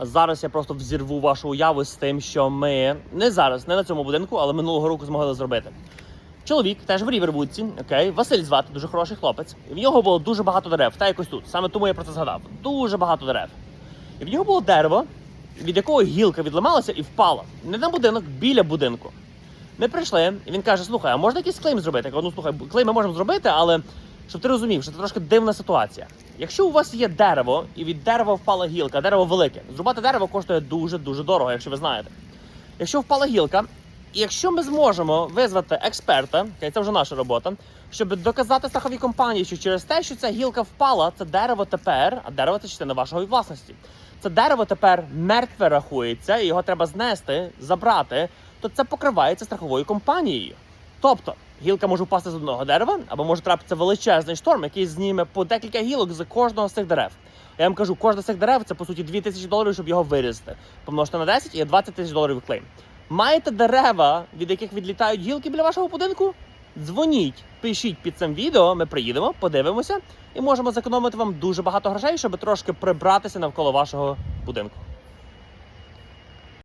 Зараз я просто взірву вашу уяву з тим, що ми не зараз, не на цьому будинку, але минулого року змогли зробити. Чоловік теж в Рівервудці, окей, Василь звати, дуже хороший хлопець. І в нього було дуже багато дерев, та якось тут. Саме тому я про це згадав. Дуже багато дерев. І в нього було дерево, від якого гілка відламалася і впала. Не на будинок, біля будинку. Ми прийшли, і він каже: слухай, а можна якийсь клейм зробити? Я кажу, ну слухай, клейм ми можемо зробити, але щоб ти розумів, що це трошки дивна ситуація. Якщо у вас є дерево, і від дерева впала гілка, дерево велике, зрубати дерево коштує дуже дуже дорого, якщо ви знаєте. Якщо впала гілка, і якщо ми зможемо визвати експерта, це вже наша робота, щоб доказати страховій компанії, що через те, що ця гілка впала, це дерево тепер, а дерево це частина вашої власності. Це дерево тепер мертве рахується, і його треба знести, забрати, то це покривається страховою компанією. Тобто гілка може впасти з одного дерева, або може трапитися величезний шторм, який зніме по декілька гілок з кожного з цих дерев. Я вам кажу, кожне з цих дерев це по суті 2 тисячі доларів, щоб його вирізати. Помножте на 10 і є 20 тисяч доларів клейм. Маєте дерева, від яких відлітають гілки біля вашого будинку? Дзвоніть, пишіть під цим відео, ми приїдемо, подивимося і можемо зекономити вам дуже багато грошей, щоб трошки прибратися навколо вашого будинку.